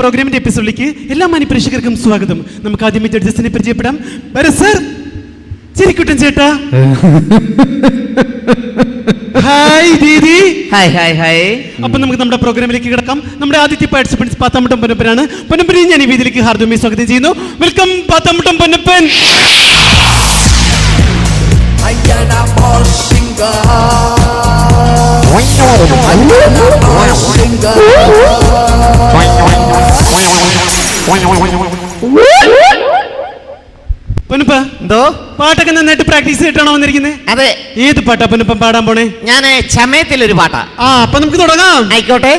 പ്രോഗ്രാമിന്റെ എപ്പിസോഡിലേക്ക് എല്ലാ മാന്യപ്രേക്ഷകർക്കും സ്വാഗതം. നമുക്ക് ആദ്യമേ ജഡ്ജസിനെ പരിചയപ്പെടാം. വരൂ സർ ചിരിക്കുട്ടൻ ചേട്ടാ. ഹായ് ദീദി. ഹായ് ഹായ് ഹായ് അപ്പൊ നമുക്ക് നമ്മുടെ പ്രോഗ്രാമിലേക്ക് കിടക്കാം. നമ്മുടെ ആദ്യത്തെ പാർട്ടിസിപ്പൻസ് പാത്താമുട്ടം പൊന്നപ്പനാണ്. പൊന്നപ്പനെ ഞാൻ ഈ വീതിയിലേക്ക് ഹാർദമി സ്വാഗതം ചെയ്യുന്നു. വെൽക്കം പാത്താമുട്ടം പൊന്നപ്പൻ. അയ്യട പാട്ടൊക്കെ നന്നായിട്ട് പ്രാക്ടീസ് ചെയ്തിട്ടാണോ വന്നിരിക്കുന്നത് അതെ. ഏത് പാട്ടാ പൊന്നപ്പ പാടാൻ പോണേ? ഞാൻ ചമയത്തിലൊരു പാട്ടാ. ആ അപ്പൊ നമുക്ക് തുടങ്ങാം. ആയിക്കോട്ടെ.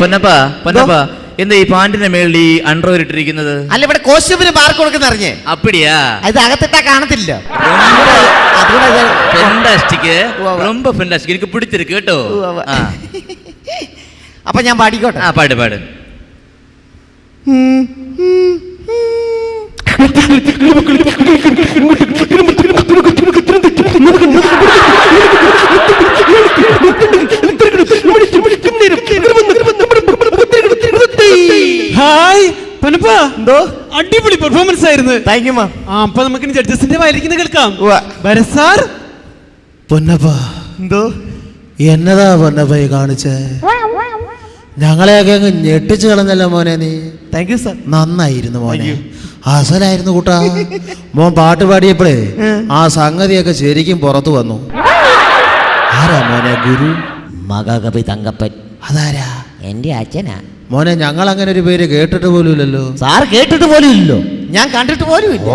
പൊന്നപ്പ പൊന്നപ്പ എന്താ ഈ പാണ്ടിന്റെ മേളിൽ ഈ അണ്ടർവെയർ ഇട്ടിരിക്കുന്നത്? അല്ല ഇവിടെ കോസ്റ്റ്യൂമിന് മാർക്ക് കൊടുക്കുന്ന അപ്പടിയാ. ഇത് അകത്തിട്ടാ കാണത്തില്ല. എനിക്ക് പിടിച്ചിരിക്കും കേട്ടോ? അപ്പൊ ഞാൻ പാടിക്കോട്ടെ. ആ പാട് പാട്. ഉം. ഹായ് പൊന്നപ്പ എന്തോ? അടിപൊളി പെർഫോമൻസ് ആയിരുന്നു. താങ്ക് യു മാ ആ അപ്പൊ നമുക്ക് ഇനി ജഡ്ജസിന്റെ വായിരിക്കുന്ന കേൾക്കാം. ബരസാർ പൊന്നപ്പ. എന്തോ? എന്നതാ പൊന്നപ്പയെ കാണിച്ചേ? ഞങ്ങളെയൊക്കെ അങ്ങ് ഞെട്ടിച്ചു കളഞ്ഞല്ലോ മോനെ നീ. താങ്ക് യു സാർ നന്നായിരുന്നു മോനെ. Thank you. അസലായിരുന്നു കൂട്ടാ. മോൻ പാട്ട് പാടിയപ്പോഴേ ആ. സംഗതിയൊക്കെ ശരിക്കും പുറത്തു വന്നു. ആരാ മോനെ ഗുരു? മകകവി തങ്കപ്പൻ. അതാരാ? എന്റെ അച്ഛനാ. മോനെ ഞങ്ങൾ അങ്ങനെ ഒരു പേര് കേട്ടിട്ട് പോലുമില്ലല്ലോ. സാർ കേട്ടിട്ട് പോലും ഇല്ലല്ലോ ഞാൻ കണ്ടിട്ട് പോലും ഇല്ല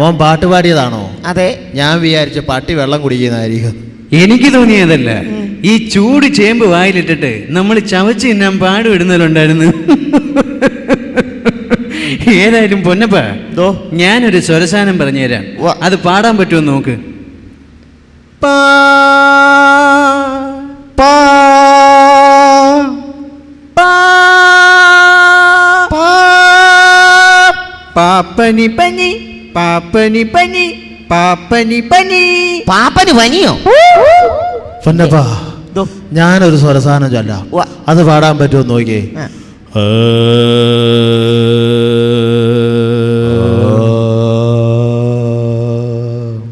മോൻ പാട്ട് പാടിയതാണോ? അതെ. ഞാൻ വിചാരിച്ച പട്ടി വെള്ളം കുടിക്കുന്നതായിരിക്കും. എനിക്ക് തോന്നിയതല്ല ഈ ചൂട് ചേമ്പ് വായിലിട്ടിട്ട് നമ്മൾ ചവച്ച് തിന്നാൻ പാടുവിടുന്നതിലുണ്ടായിരുന്നു ഏതായാലും പൊന്നപ്പ. ഞാനൊരു സ്വരസാനം പറഞ്ഞുതരാം. അത് പാടാൻ പറ്റുമോ നോക്ക് പാ പാപ്പനി പനി പാപ്പനി പനി പാപ്പനി പനി പാപ്പന് പനിയോ പൊന്നപ്പാ. ഞാനൊരു സ്വരസാനം ചൊല്ലാം. അത് പാടാൻ പറ്റുമോ നോക്കിയേ.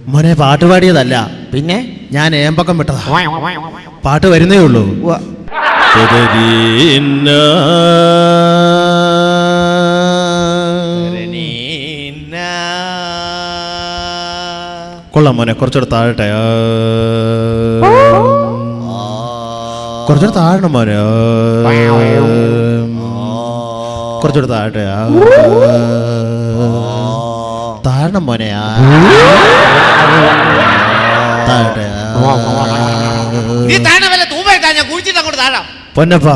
മോനെ പാട്ട് പാടിയതല്ല. പിന്നെ ഞാൻ ഏമ്പക്കം വിട്ടതാ. പാട്ട് വരുന്നേ ഉള്ളൂ. കൊള്ളാം മോനെ കുറച്ചുകൂടെ താഴട്ടെ. ആ. കുറച്ചുകൂടെ താഴണം മോനെ. കുറച്ചുകൂടെ താഴട്ടെ. താഴണം മോനെ. താഴട്ടെ. പൊന്നപ്പാ?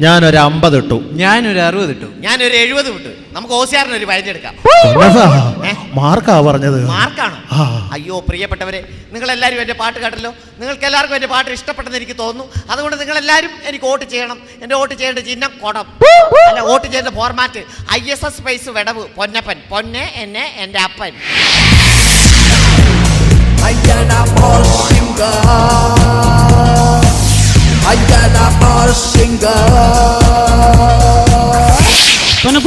ഞാനൊരു അമ്പത് ഇട്ടു. ഞാനൊരു അറുപത് ഇട്ടു. ഞാനൊരു എഴുപത് വിട്ടു നമുക്ക് ഓസിയാറിന് ഒരു പതിനെടുക്കാം എടുക്കാം മാർക്കാ പറഞ്ഞത്. മാർക്കാണോ? അയ്യോ പ്രിയപ്പെട്ടവരെ നിങ്ങൾ എല്ലാവരും എന്റെ പാട്ട് കേട്ടല്ലോ. നിങ്ങൾക്ക് എല്ലാവർക്കും എന്റെ പാട്ട് ഇഷ്ടപ്പെട്ടെന്ന് എനിക്ക് തോന്നുന്നു. അതുകൊണ്ട് നിങ്ങൾ എല്ലാവരും എനിക്ക് വോട്ട് ചെയ്യണം. എന്റെ വോട്ട് ചെയ്യേണ്ട ചിഹ്നം കൊടം. അല്ല വോട്ട് ചെയ്യേണ്ട ഫോർമാറ്റ് ഐ എസ് എസ് പൈസ വിടവ്. പൊന്നപ്പൻ. പൊന്നെ എന്നെ എന്റെ അപ്പൻ.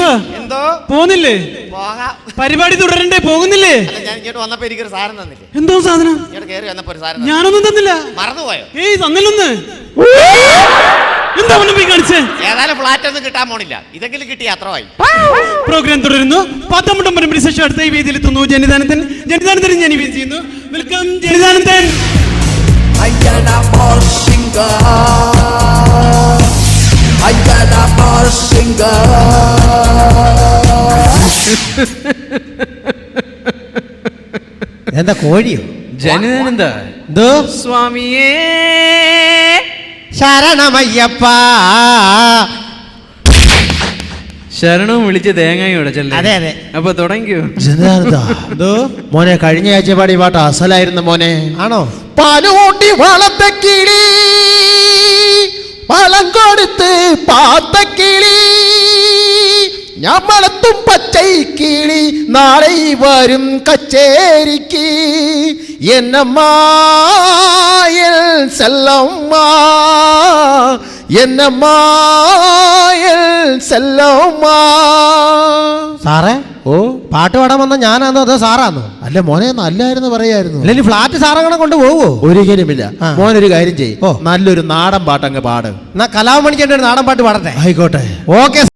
പൊന്നപ്പ എന്തോ? പോന്നില്ലേ? പോകാം. പരിപാടി തുടരണ്ടേ? പോകുന്നില്ലേ? അല്ല ഞാൻ ഇങ്ങോട്ട് വന്നപ്പോൾ എനിക്കൊരു സാധനം തന്നില്ലേ? എന്തോ സാധനം? ഇങ്ങോട്ട് കയറി ഒരു സാധനം തന്നു. ഞാനൊന്നും തന്നില്ല. മറന്നുപോയോ? ഏയ് തന്നില്ലൊന്ന്. എന്താ ഈ കാണിച്ചേ? ഏതായാലും ഫ്ലാറ്റ് ഒന്നും കിട്ടാൻ പോണില്ല. ഇതെങ്കിലും കിട്ടി അത്രമായി പ്രോഗ്രാം തുടരുന്നു. പത്തൊമ്പതും പരമ്പര ശേഷം അടുത്ത ഈ വേദിയിൽ എത്തുന്നു ജനിതാനന്ദൻ. ജനിതാനന്ദൻ ഞാൻ ഈ വേദി ചെയ്യുന്നു. വെൽക്കം ജനിതാനന്ദൻ. അയ്യട എന്താ കോഴിയോ? ജനനന്ദ എന്തോ സ്വാമിയേ. ശരണമയ്യപ്പ. ശരണവും വിളിച്ച് തേങ്ങായി ഉടച്ചല്ലേ അതെ, അതെ. അപ്പൊ തുടങ്ങിയോ എന്തോ മോനെ കഴിഞ്ഞ ആഴ്ച പാടി പാട്ട് അസലായിരുന്നു മോനെ. ആണോ? പാലുകൂട്ടി വളത്തെ കിളി വളം കൊടുത്ത് പാത്ത വളർത്തും പച്ചൈ കിളി നാളെ വരും കച്ചേരിക്ക്. എന്നമ്മായൽ സെല്ലമ്മ എന്നമ്മായൽ സെല്ലമ്മ. സാറേ ഓ? പാട്ട് പാടാൻ വന്ന ഞാനാന്നോ അതോ സാറാന്നോ? അല്ല മോനെ നല്ലായിരുന്നു പറയായിരുന്നു. അല്ലെങ്കിൽ ഫ്ലാറ്റ് സാറങ്ങനെ കൊണ്ട് പോവോ? ഒരിക്കലുമില്ല. മോനൊരു കാര്യം ചെയ്യും. ഓ. നല്ലൊരു നാടൻ പാട്ടങ്ങ് പാട്. എന്നാ കലാമണിക്കേണ്ട ഒരു നാടൻ പാട്ട് പാടട്ടെ? ആയിക്കോട്ടെ. ഓക്കെ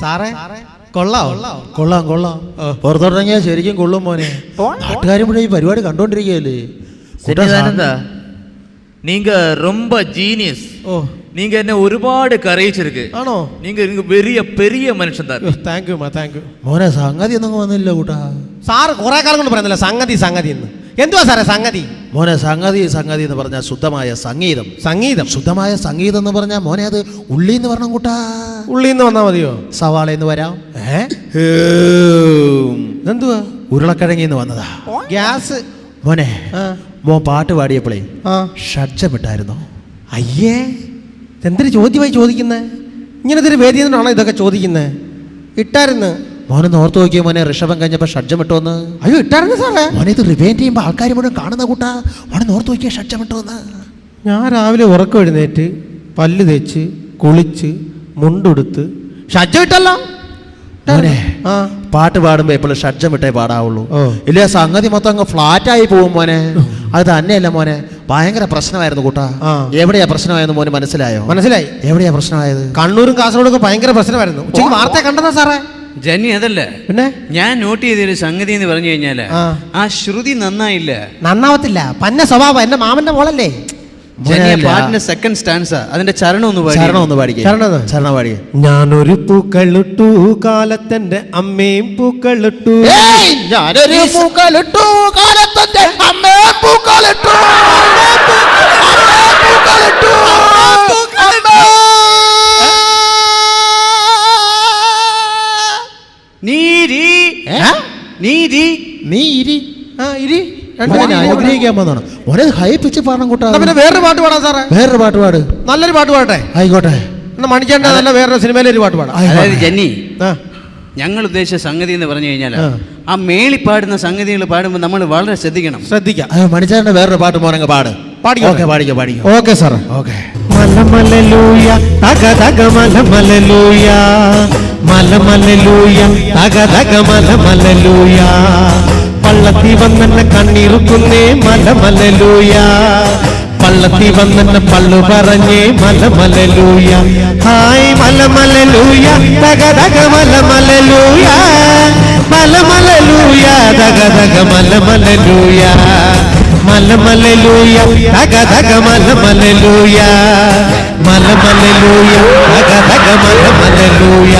സാറേ കൊള്ളാവോ കൊള്ളാം കൊള്ളാം പുറത്തോട്ടിറങ്ങിയാ ശരിക്കും കൊള്ളും മോനെ നാട്ടുകാരും ഇവിടെ ഈ പരിപാടി കണ്ടോണ്ടിരിക്കുകയല്ലേ കുട്ടാ സന്നിധാനന്ദ நீங்க ரொம்ப ஜீனியஸ் ഓ நீங்க என்ன ஒருபாடு கரைச்சிருக்கு ആണോ நீங்க இங்க பெரிய பெரிய மனுஷன் தான் താങ്ക് യു മാ താങ്ക് യു മോനെ സംഗതി ഒന്നും വന്നില്ല കൂട്ടാ സാറ് കുറെ കാലം കൊണ്ട് പറയുന്നില്ല സംഗതി സംഗതി എന്ന് എന്തുവാ സാറേ സംഗതി? മോനെ സംഗതി സംഗതി എന്ന് പറഞ്ഞാൽ ശുദ്ധമായ സംഗീതം. സംഗീതം? ശുദ്ധമായ സംഗീതം എന്ന് പറഞ്ഞാൽ മോനെ അത് ഉള്ളി എന്ന് പറഞ്ഞ കൂട്ടാ. ഉള്ളി എന്ന് വന്നാ മതിയോ? സവാള എന്ന് വരാം. എന്തുവാ ഇതെന്തുവാ ഉരുളക്കിഴങ്ങി എന്ന് വന്നതാ. ഗ്യാസ്. മോനെ മോ പാട്ട് പാടിയപ്പോഴേ ആ. ഷഡ്ജമിട്ടായിരുന്നു. അയ്യേ എന്തൊരു ചോദ്യമായി ചോദിക്കുന്നത് ഇങ്ങനത്തെ ഒരു വേദിയിൽ നിന്നാണോ ഇതൊക്കെ ചോദിക്കുന്നത് ഇട്ടായിരുന്നു. മോനൊന്ന് ഓർത്ത് നോക്കിയ മോനെ ഋഷഭം കഴിഞ്ഞപ്പോ ഷഡ്ജമിട്ടോന്ന് അയ്യോ ഇട്ടായിരുന്നു സാറേ. മോനെ ഇത് റിവൈൻഡ് ചെയ്യുമ്പോൾ ആൾക്കാർ മുഴുവൻ കാണുന്ന കൂട്ടാ. മോനെ ഓർത്ത് ഷഡ്ജം ഇട്ടോന്ന്. ഞാൻ രാവിലെ ഉറക്കം എഴുന്നേറ്റ് പല്ല് തേച്ച് കുളിച്ച് മുണ്ടുടുത്ത് ഷഡ്ജം ഇട്ടല്ലോ. മോനെ ആ. പാട്ട് പാടുമ്പോ എപ്പോഴും ഷഡ്ജം ഇട്ടേ പാടാവുള്ളൂ. ഇല്ല സംഗതി മൊത്തം അങ്ങ് ഫ്ലാറ്റായി പോകും മോനെ. അത് തന്നെയല്ല മോനെ ഭയങ്കര പ്രശ്നമായിരുന്നു കൂട്ടാ. എവിടെയാ പ്രശ്നമായെന്ന് മോന് മനസ്സിലായോ? മനസ്സിലായി. എവിടെയാ പ്രശ്നമായത്? കണ്ണൂരും കാസർഗോഡും ഒക്കെ ഭയങ്കര പ്രശ്നമായിരുന്നു. ഉച്ചയ്ക്ക് വാർത്ത കണ്ടതാ സാറേ? ജന്നി അതല്ല. പിന്നെ? ഞാൻ നോട്ട് ചെയ്തൊരു സംഗതി എന്ന് പറഞ്ഞു കഴിഞ്ഞാൽ ആ. ശ്രുതി നന്നായില്ല. നന്നാവത്തില്ല. പന്ന സ്വഭാവം. എന്റെ മാമന്റെ മോളല്ലേ? പാട്ടിന്റെ സെക്കൻഡ് സ്റ്റാൻസ അതിന്റെ ചരണം ഒന്ന് പാടി ചരണം ഒന്ന് പാടിക്കേ. ചരണം ഞാനൊരു പൂക്കളിട്ടു കാലത്തെന്റെ അമ്മയും പൂക്കളിട്ടു. ഞാനൊരു പൂക്കളിട്ടു കാലത്തെന്റെ അമ്മയും പൂക്കളിട്ടു. അനുഗ്രഹിക്കാൻ വന്നതാണ് മോനെ ഹൈ പിച്ച് പാടണം കൂട്ടാ പിന്നെ വേറൊരു പാട്ട് പാടാം സാറേ? വേറൊരു പാട്ട് പാട്. നല്ലൊരു പാട്ട് പാടട്ടെ? ആയിക്കോട്ടെ. മണിക്കേണ്ട നല്ല വേറൊരു സിനിമയിലെ ഒരു പാട്ട് പാടാം. അതായത് ജെന്നി ഞങ്ങൾ ഉദ്ദേശിച്ച സംഗതി എന്ന് പറഞ്ഞു കഴിഞ്ഞാൽ ആ. മേളി പാടുന്ന സംഗതികൾ പാടുമ്പോൾ നമ്മൾ വളരെ ശ്രദ്ധിക്കണം. ശ്രദ്ധിക്കാം. ആ, മണിച്ചേട്ടന്റെ വേറൊരു പാട്ട് പോരങ്ങ് പാട്. പാടിക്കോ? ഓക്കെ പാടിക്കോ പാടിക്കോ. Okay sir okay. മലമലലൂയ തക തക മലമലലൂയ. മലമലലൂയ തക തക മലമലലൂയ. പള്ളത്തി വന്നെന്നെ കണ്ണീറുക്കുന്നേ മലമലലൂയ പള്ളത്തി വന്നെന്നെ പള്ളു പറഞ്ഞേ മലമലലൂയ ഹായ് മലമലലൂയ തക തക മലമലലൂയ മലമലലൂയ തക തക മലമലലൂയ മലമലലൂയ തക തക മലമലലൂയ മലമലലൂയ തക തക മലമലലൂയ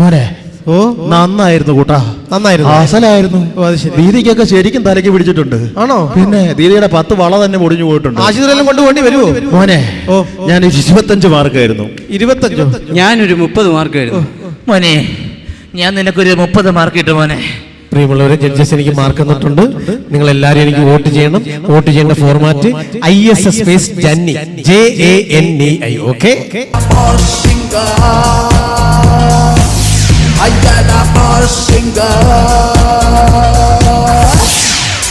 മോനെ ഓ നന്നായിരുന്നു കൂട്ടാ. നന്നായിരുന്നു. അസലായിരുന്നു ദീദിക്കൊക്കെ ശരിക്കും തലയ്ക്ക് പിടിച്ചിട്ടുണ്ട്. ആണോ? പിന്നെ ദീദിയുടെ പത്ത് വള തന്നെ മുടിഞ്ഞു പോയിട്ടുണ്ട്. ആശുപത്രിയിലും കൊണ്ടുപോണ്ടി വരുമോ മോനെ ഓ. ഞാൻ ഇരുപത്തഞ്ച് മാർക്കായിരുന്നു. ഇരുപത്തഞ്ചോ? ഞാനൊരു മുപ്പത് മാർക്കായിരുന്നു. മോനെ ഞാൻ നിനക്കൊരു മുപ്പത് മാർക്ക് ഇട്ടു മോനെ. പ്രിയമുള്ളവരെ ജഡ്ജസ് എനിക്ക് മാർക്ക് തന്നിട്ടുണ്ട്. നിങ്ങൾ എല്ലാവരും എനിക്ക് വോട്ട് ചെയ്യണം. വോട്ട് ചെയ്യേണ്ട format I S S space Janni J A N E I okay.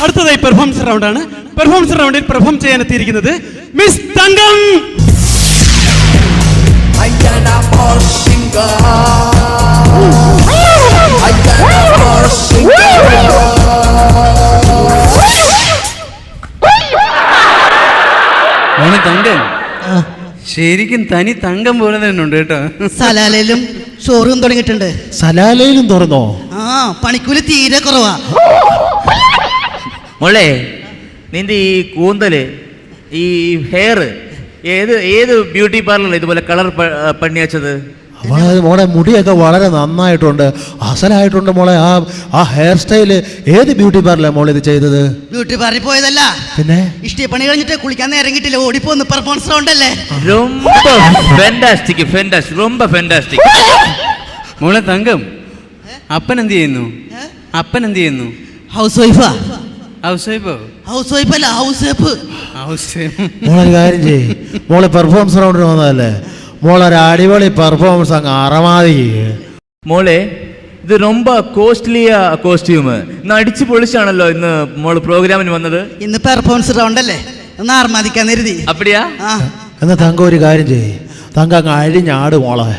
അടുത്തതായി പെർഫോമൻസ് റൗണ്ട് ആണ്. പെർഫോമൻസ് റൗണ്ടിൽ പെർഫോം ചെയ്യാൻ എത്തിയിരിക്കുന്നത് മിസ് തങ്കം മോനെ ശരിക്കും തനി തങ്കം പോലെ തന്നെ ഉണ്ട് കേട്ടോ. സലാലയിലും ഷോറൂം തുടങ്ങിയിട്ടുണ്ട്. സലാലയിലും തുറന്നോ? ആ പണിക്കൂലി തീരെ കുറവാ. മോളെ നിന്റെ ഈ കൂന്തൽ ഈ ഹെയർ ഏത് ഏത് ബ്യൂട്ടി പാർലർ ഇതുപോലെ കളർ പണിയച്ചത്? മോളെ മോളെ മുടിയൊക്കെ വളരെ നന്നായിട്ടുണ്ട് അസലായിട്ടുണ്ട് മോളെ ആ ആ ഹെയർ സ്റ്റൈല് ഏത് ബ്യൂട്ടി പാർലറാണ് മോളെ ഇത് ചെയ്തത് ബ്യൂട്ടി പാർലറിൽ പോയതല്ല പിന്നെ ഇഷ്ടിയ പണി കഴിഞ്ഞിട്ട് കുളിക്കാൻ നേരം കിട്ടില്ല ഓടിപ്പോന്ന് പെർഫോമൻസ് റൗണ്ട് അല്ലേ ரொம்ப ഫെന്റാസ്റ്റിക് ഫെന്റാസ്റ്റിക് ரொம்ப ഫെന്റാസ്റ്റിക് മോളെ തങ്കം അപ്പൻ എന്ത് ചെയ്യുന്നു അപ്പൻ എന്ത് ചെയ്യുന്നു ഹൗസ് വൈഫാ ഹൗസ് വൈഫോ ഹൗസ് വൈഫ് അല്ല ഹൗസ് വൈഫ് ഹൗസ് മോളെ ഒരു കാര്യം ചെയ്യ് മോളെ പെർഫോമൻസ് റൗണ്ടിന് വന്നതല്ലേ മോളെ ഒരു അടിപൊളി പെർഫോമൻസ് അങ്ങ് അറമാതി മോളെ ഇത് ரொம்ப കോസ്റ്റ്ലിയ കോസ്റ്റ്യൂം ഇന്ന് അടിച്ചു പൊളിച്ചാണല്ലോ ഇന്ന് മോള് പ്രോഗ്രാമിന് വന്നത് ഇന്ന് പെർഫോമൻസ് റൗണ്ട് അല്ലേ ഒന്ന് ആർമാദിക്കാൻ കരുതി അപ്പടിയാ ആ എന്നാ തങ്ക ഒരു കാര്യം ചെയ്യ് തങ്ക അങ്ങ് അഴിഞ്ഞാട് മോളെ മോളെ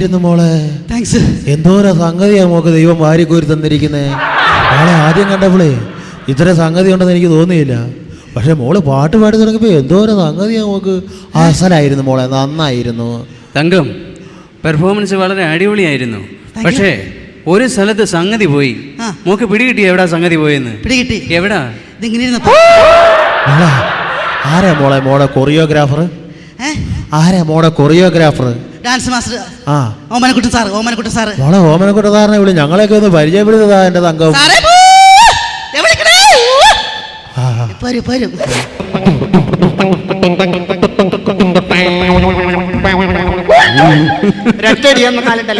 നന്നായിരുന്നു മോളെ? താങ്ക്സ് എന്തോരം സംഗതിയാ മോക്ക് ദൈവം വാരിക്കോരി തന്നിരിക്കുന്നേ? മോളെ ആദ്യം കണ്ടപ്പോളേ ഇത്ര സംഗതി ഉണ്ടെന്ന് എനിക്ക് തോന്നിയില്ല. പക്ഷെ മോൾ പാട്ട് പാടി തുടങ്ങിയപ്പോൾ എന്തോരം സംഗതിയാ മോക്ക്? അസലായിരുന്നു മോളെ നന്നായിരുന്നു. തങ്കം പെർഫോമൻസ് വളരെ അടിപൊളിയായിരുന്നു. പക്ഷേ ഒരു സ്ഥലത്ത് സംഗതി പോയി. മോക്ക് പിടികിട്ടി എവിടാ സംഗതി പോയെന്ന്? പിടികിട്ടി. എവിടാ? ആരാ മോളെ മോളെ കൊറിയോഗ്രാഫർ ആരാ മോളെ കൊറിയോഗ്രാഫർ ഡാൻസ് മാസ്റ്റർ ആ. ഓമനക്കുട്ടൻ സാർ ഓമനക്കുട്ടൻ സാർ മോളെ ഓമനക്കുട്ടധാരണ വിളി. ഞങ്ങളെയൊക്കെ ഒന്ന് പരിചയപ്പെടുത്തതാ എന്റെ തങ്കം സാറേ പോ! ദേ വിളിക്കണേ!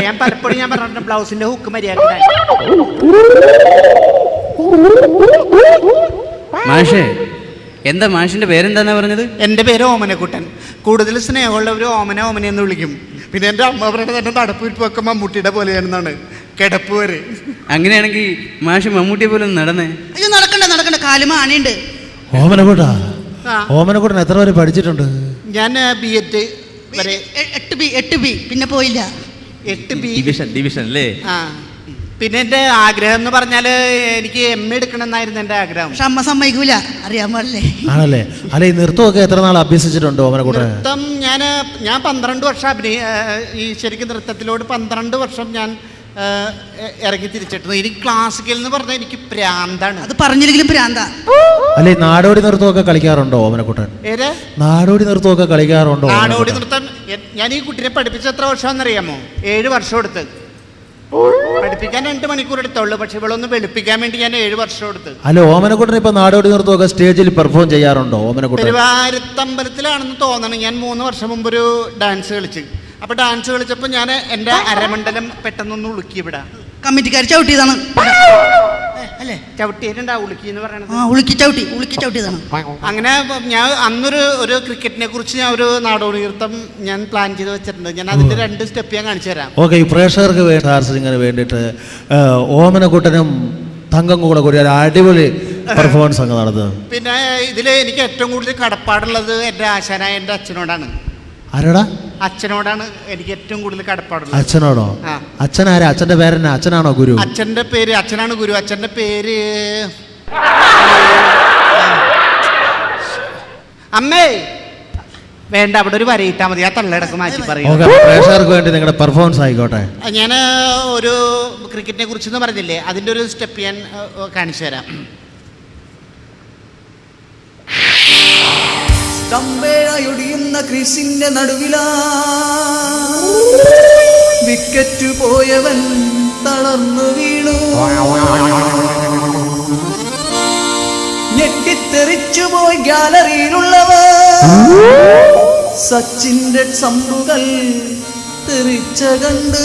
ഞാൻ പലപ്പോഴും ഞാൻ പറഞ്ഞിട്ടുണ്ട് ബ്ലൗസിന്റെ ഹുക്ക് മര്യാദ മാഷേ എന്താ മാഷിന്റെ പേരെന്താന്നാ പറഞ്ഞത്? എന്റെ പേര് ഓമനക്കുട്ടൻ. കൂടുതൽ സ്നേഹമുള്ളവര് ഓമന ഓമന എന്ന് വിളിക്കും. പിന്നെ എന്റെ അമ്മ പറയുന്നത് എന്റെ നടപ്പിരിപ്പൊക്കെ മമ്മൂട്ടിയുടെ പോലെയാണെന്നാണ്. കിടപ്പ് വരെ. അങ്ങനെയാണെങ്കിൽ മാഷ് മമ്മൂട്ടിയെ പോലെ നടന്നേ. അയ്യോ നടക്കണ്ട നടക്കണ്ട. കാലുമ ആണിയുണ്ട്. ഓമനക്കൂട്ടാ ഓമനക്കൂട്ടൻ ഓമനക്കുട്ടൻ എത്ര വരെ പഠിച്ചിട്ടുണ്ട്? ഞാൻ ബി എഡ് വരെ. എട്ട് ബി എട്ട് ബി പിന്നെ പോയില്ല. എട്ട് ബി ഡിവിഷൻ ഡിവിഷൻ അല്ലേ? ആ. പിന്നെ എന്റെ ആഗ്രഹം എന്ന് പറഞ്ഞാൽ എനിക്ക് എം എ എടുക്കണമെന്നായിരുന്നു എന്റെ ആഗ്രഹം. പക്ഷെ അമ്മ സമ്മതിക്കൂല. അറിയാൻ പാടില്ലേ? ആണല്ലേ? അല്ലെ ഈ നൃത്തമൊക്കെ എത്ര നാൾ അഭ്യസിച്ചിട്ടുണ്ടോ അഭ്യസിച്ചിട്ടുണ്ട് കൂടെ? നൃത്തം ഞാൻ ഞാൻ പന്ത്രണ്ട് വർഷം അഭിനയ ഈ ശരിക്കും നൃത്തത്തിലോട് പന്ത്രണ്ട് വർഷം ഞാൻ ഇറങ്ങി തിരിച്ചിട്ടുണ്ട്. എനിക്ക് ക്ലാസിക്കൽ എന്ന് പറഞ്ഞാൽ എനിക്ക് പ്രാന്താണ്. അത് പറഞ്ഞില്ലെങ്കിലും പ്രാന്താ. അല്ലെ നാടോടി നൃത്തമൊക്കെ കളിക്കാറുണ്ടോ ഓമനക്കുട്ടൻ ഏത്? നാടോടി നൃത്തമൊക്കെ കളിക്കാറുണ്ടോ നാടോടി? നൃത്തം ഞാൻ ഈ കുട്ടിനെ പഠിപ്പിച്ച എത്ര വർഷമാണെന്നറിയാമോ? ഏഴ് വർഷം എടുത്ത്. പഠിപ്പിക്കാൻ രണ്ട് മണിക്കൂർ എടുത്തുള്ളൂ പക്ഷെ ഇവളൊന്ന് വെളുപ്പിക്കാൻ വേണ്ടി ഞാൻ ഏഴ് വർഷം എടുത്ത്. അല്ല ഓമനക്കുട്ടൻ ഇപ്പൊ നാടോടി നൃത്തമൊക്കെ സ്റ്റേജിൽ പെർഫോം ചെയ്യാറുണ്ടോ ഓമനക്കുട്ടൻ? തിരുവാരത്തമ്പലത്തിലാണെന്ന് തോന്നണം. ഞാൻ മൂന്ന് വർഷം മുമ്പ് ഒരു ഡാൻസ് കളിച്ച്. അപ്പൊ ഡാൻസ് കളിച്ചപ്പോൾ ഞാൻ എന്റെ അരമണ്ഡലം പെട്ടെന്നൊന്ന് ഉളുക്കി ഇവിടെ കമ്മിറ്റിക്കാർ ചവിട്ടിയതാണ്. അല്ലേ? ചവിട്ടിയിട്ടുണ്ടാ ഉളുക്കി എന്ന് പറയുന്നത് ആ ഉളുക്കി ചവിട്ടി ഉളുക്കി ചവിട്ടിയതാണ്. അങ്ങനെ ഞാൻ അന്നൊരു ഒരു ക്രിക്കറ്റിനെ കുറിച്ച് ഞാൻ ഒരു നാടോടി നൃത്തം ഞാൻ പ്ലാൻ ചെയ്ത് വെച്ചിട്ടുണ്ട്. ഞാൻ അതിന്റെ രണ്ട് സ്റ്റെപ്പ് ഞാൻ കാണിച്ചു തരാം. ഓക്കെ ഈ പ്രേക്ഷകർക്ക് വേ- സ്റ്റാർ സിംഗിന് വേണ്ടിയിട്ട് ഓമനക്കുട്ടനും തങ്കം കൂടെ കൂടി ഒരു അടിപൊളി പെർഫോമൻസ് അങ്ങ് നടത്തുന്നത് പിന്നെ ഇതിൽ എനിക്ക് ഏറ്റവും കൂടുതൽ കടപ്പാടുള്ളത് എന്റെ ആശാനായ എന്റെ അച്ഛനോടാണ്. ആരോടാ? അച്ഛനോടാണ് എനിക്ക് ഏറ്റവും കൂടുതൽ കടപ്പാടുള്ളത്. അച്ഛനോടോ? അച്ഛനാരെ? അച്ഛൻ ആരാ അച്ഛന്റെ പേരെന്നാ? അച്ഛനാണോ ഗുരു? അച്ഛന്റെ പേര് അച്ഛനാണ് ഗുരു. അച്ഛന്റെ പേര് അമ്മേ! വേണ്ട അവിടെ ഒരു വരയിട്ടാ മതി. ആ തള്ളടക്ക് മാറ്റി പറയും. പ്രേക്ഷകർക്ക് വേണ്ടി നിങ്ങളുടെ പെർഫോമൻസ് ആയിക്കോട്ടെ. ഞാൻ ഒരു ക്രിക്കറ്റിനെ കുറിച്ചൊന്നും പറഞ്ഞില്ലേ? അതിന്റെ ഒരു സ്റ്റെപ്പ് ഞാൻ കാണിച്ചു തരാം. സ്റ്റമ്പേഴയൊടിയുന്ന ക്രിസിന്റെ നടുവിലാ. വിക്കറ്റ് പോയവൻ തളർന്നു വീണു. ഞെട്ടിത്തെറിച്ചു പോയി ഗാലറിയിലുള്ളവർ. സച്ചിന്റെ സമ്പുകൾ തെറിച്ച കണ്ട്.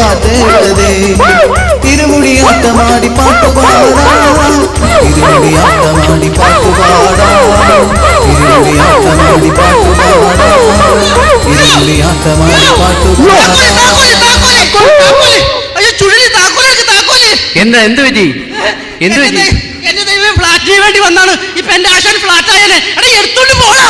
വാ ദേവതേ ഇരുമുടി ആട്ടമാടി പാട്ടു പാടാം ഇരുമുടി ആട്ടമാടി പാട്ടു പാടാം ഇരുമുടി ആട്ടമാടി പാട്ടു പാടാം ഇരുമുടി ആട്ടമാടി പാട്ടു പാടാം അയ്യോ ചുഴലി താക്കോലേക്ക് താക്കോൽ എന്താ എന്ത് പറ്റി എന്ത് പറ്റി എന്റെ ദൈവം ഫ്ലാറ്റിന് വേണ്ടി വന്നാണ്. ഇപ്പൊ എന്റെ ആശാൻ ഫ്ലാറ്റ് ആയാലേ എടാ എടുത്തോണ്ട് പോടാ.